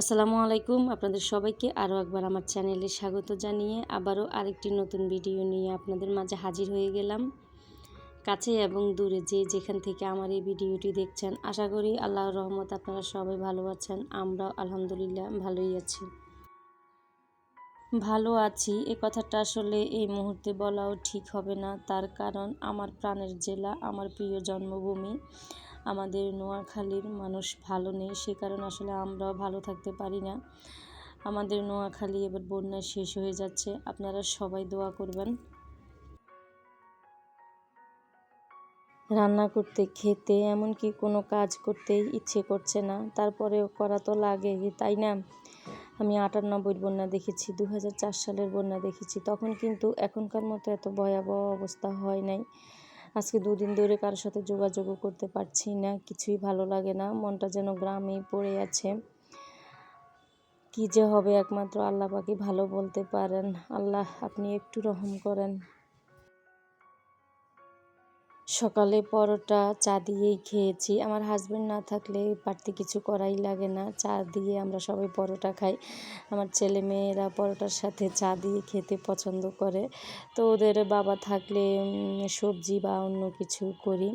আসসালামু আলাইকুম আপনাদের সবাইকে আরও একবার আমার চ্যানেলে স্বাগত জানিয়ে আবারও আরেকটি নতুন ভিডিও নিয়ে আপনাদের মাঝে হাজির হয়ে গেলাম। কাছে এবং দূরে যে যেখান থেকে আমার এই ভিডিওটি দেখছেন, আশা করি আল্লাহর রহমত আপনারা সবাই ভালো আছেন, আমরাও আলহামদুলিল্লাহ ভালোই আছি। ভালো আছি, এ কথাটা আসলে এই মুহূর্তে বলাও ঠিক হবে না। তার কারণ আমার প্রাণের জেলা, আমার প্রিয় জন্মভূমি। আমাদের নোয়াখালীর মানুষ ভালো নেই, সে কারণে আসলে আমরাও ভালো থাকতে পারি না। আমাদের নোয়াখালী এবার বন্যা শেষ হয়ে যাচ্ছে, আপনারা সবাই দোয়া করবেন। রান্না করতে, খেতে, এমনকি কোনো কাজ করতে ইচ্ছে করছে না, তারপরেও করা তো লাগে, তাই না? আমি আটানব্বইয়ের বন্যা দেখেছি দু হাজার চার সালের বন্যা দেখেছি, তখন কিন্তু এখনকার মতো এত ভয়াবহ অবস্থা হয় নাই। আজকে দুদিন ধরে কারোর সাথে যোগাযোগও করতে পারছি না, কিছুই ভালো লাগে না, মনটা যেন গ্রামেই পড়ে আছে। কি যে হবে একমাত্র আল্লাহ পাকি ভালো বলতে পারেন। আল্লাহ আপনি একটু রহম করেন। সকালে পরোটা চা দিয়েই খেয়েছি। আমার হাজব্যান্ড না থাকলে বাড়তি কিছু করাই লাগে না। চা দিয়ে আমরা সবাই পরোটা খাই। আমার ছেলে মেয়েরা পরোটার সাথে চা দিয়ে খেতে পছন্দ করে। তো ওদের বাবা থাকলে সবজি বা অন্য কিছু করি।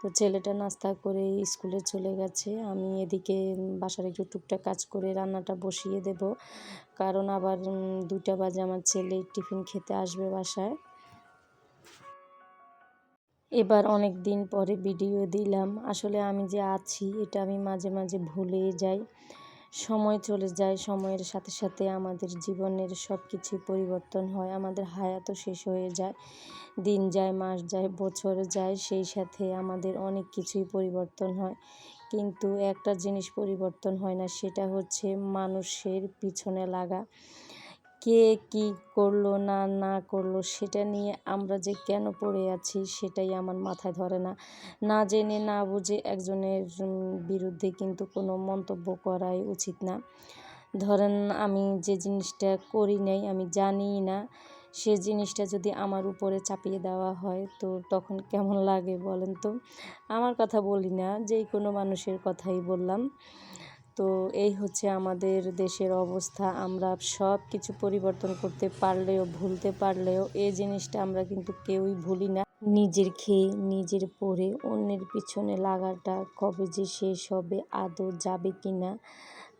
তো ছেলেটা নাস্তা করে স্কুলে চলে গেছে। আমি এদিকে বাসার একটু টুকটাক কাজ করে রান্নাটা বসিয়ে দেব। কারণ আবার দুটা বাজে আমার ছেলে টিফিন খেতে আসবে বাসায়। এবার অনেক দিন পরে ভিডিও দিলাম। আসলে আমি যে আছি, এটা আমি মাঝে মাঝে ভুলে যাই। সময় চলে যায়, সময়ের সাথে সাথে আমাদের জীবনের সব কিছুই পরিবর্তন হয়, আমাদের হায়াতও শেষ হয়ে যায়। দিন যায়, মাস যায়, বছর যায়, সেই সাথে আমাদের অনেক কিছুই পরিবর্তন হয়। কিন্তু একটা জিনিস পরিবর্তন হয় না, সেটা হচ্ছে মানুষের পিছনে লাগা। কে কি করল, না না করল, সেটা নিয়ে আমরা যে কেন পড়ে আছি সেটাই আমার মাথায় ধরে না। না জেনে, না বুঝে একজনের বিরুদ্ধে কিন্তু কোনো মন্তব্য করাই উচিত না। ধরেন আমি যে জিনিসটা করি নাই, আমি জানি না, সে জিনিসটা যদি আমার উপরে চাপিয়ে দেওয়া হয় তো তখন কেমন লাগে বলেন তো? আমার কথা বলি না, যেই কোনো মানুষের কথাই বললাম। তো এই হচ্ছে আমাদের দেশের অবস্থা। আমরা সব কিছু পরিবর্তন করতে পারলেও, ভুলতে পারলেও এই জিনিসটা আমরা কিন্তু কেউই ভুলি না। নিজের খেয়ে, নিজের পরে অন্যের পিছনে লাগাটা কবে যে শেষ হবে আদৌ যাবে কি না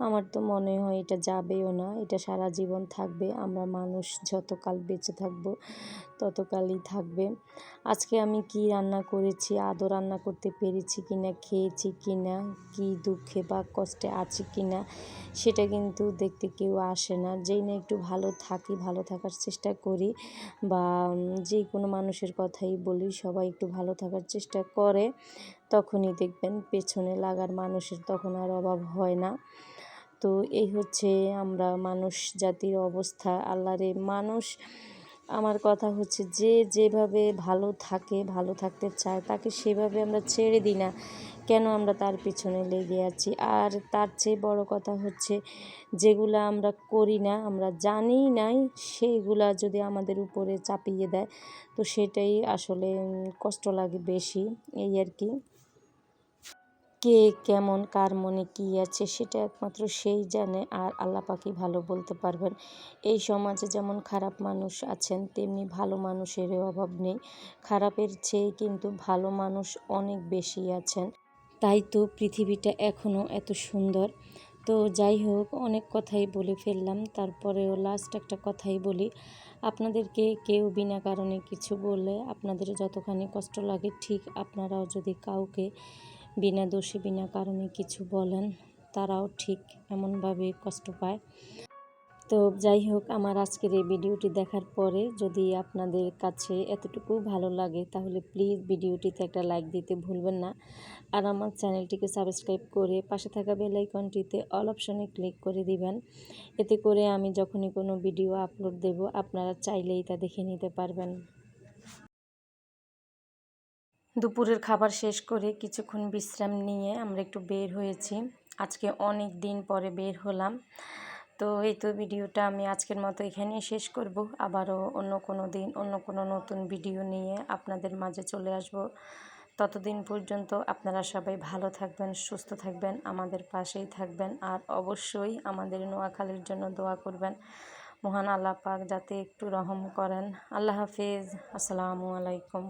আমার তো মনে হয় এটা যাবেও না, এটা সারা জীবন থাকবে। আমরা মানুষ যতকাল বেঁচে থাকব ততকালই থাকবে। আজকে আমি কি রান্না করেছি, আদৌ রান্না করতে পেরেছি কি না খেয়েছি কি না কী দুঃখে বা কষ্টে আছি কি না সেটা কিন্তু দেখতে কেউ আসে না। যেই না একটু ভালো থাকি, ভালো থাকার চেষ্টা করি বা যে কোনো মানুষের কথাই বলি, সবাই একটু ভালো থাকার চেষ্টা করে, তখনই দেখবেন পেছনে লাগার মানুষের তখন আর অভাব হয় না। তো এই হচ্ছে আমরা মানুষ জাতির অবস্থা, আল্লাহরে মানুষ। আমার কথা হচ্ছে যে যেভাবে ভালো থাকে, ভালো থাকতে চায়, তাকে সেভাবে আমরা ছেড়ে দিই না। কেন আমরা তার পিছনে লেগে আছি? আর তার চেয়ে বড় কথা হচ্ছে, যেগুলো আমরা করি না, আমরা জানি নাই, সেইগুলা যদি আমাদের উপরে চাপিয়ে দেয়, তো সেটাই আসলে কষ্ট লাগে বেশি, এই আর কি। কে কেমন, কার মনে কী আছে সেটা একমাত্র সেই জানে আর আল্লাহ পাকি ভালো বলতে পারবেন। এই সমাজে যেমন খারাপ মানুষ আছেন, তেমনি ভালো মানুষেরও অভাব নেই। খারাপের চেয়ে কিন্তু ভালো মানুষ অনেক বেশি আছেন। তাই তো পৃথিবীটা এখনও এত সুন্দর। তো যাই হোক, অনেক কথাই বলে ফেললাম। তারপরেও লাস্ট একটা কথাই বলি। আপনাদেরকে কেউ বিনা কারণে কিছু বললে আপনাদের যতখানি কষ্ট লাগে, ঠিক আপনারাও যদি কাউকে বিনা দোষে, বিনা কারণে কিছু বলেন, তারাও ঠিক এমনভাবে কষ্ট পায়। তো যাই হোক, আমার আজকের এই ভিডিওটি দেখার পরে যদি আপনাদের কাছে এতটুকু ভালো লাগে, তাহলে প্লিজ ভিডিওটিতে একটা লাইক দিতে ভুলবেন না। আর আমার চ্যানেলটিকে সাবস্ক্রাইব করে পাশে থাকা বেল আইকনটিতে অল অপশনে ক্লিক করে দিবেন। এতে করে আমি যখনই কোনো ভিডিও আপলোড দেব, আপনারা চাইলেই তা দেখে নিতে পারবেন। দুপুরের খাবার শেষ করে কিছুক্ষণ বিশ্রাম নিয়ে আমরা একটু বের হয়েছি। আজকে অনেক দিন পরে বের হলাম। তো এই তো ভিডিওটা আমি আজকের মতো এখানেই শেষ করব। আবারও অন্য কোনো দিন, অন্য কোনো নতুন ভিডিও নিয়ে আপনাদের মাঝে চলে আসব। ততদিন পর্যন্ত আপনারা সবাই ভালো থাকবেন, সুস্থ থাকবেন, আমাদের পাশেই থাকবেন আর অবশ্যই আমাদের নোয়াখালীর জন্য দোয়া করবেন। মহান আল্লাহ পাক যাতে একটু রহম করেন। আল্লাহ হাফিজ। আসসালামু আলাইকুম।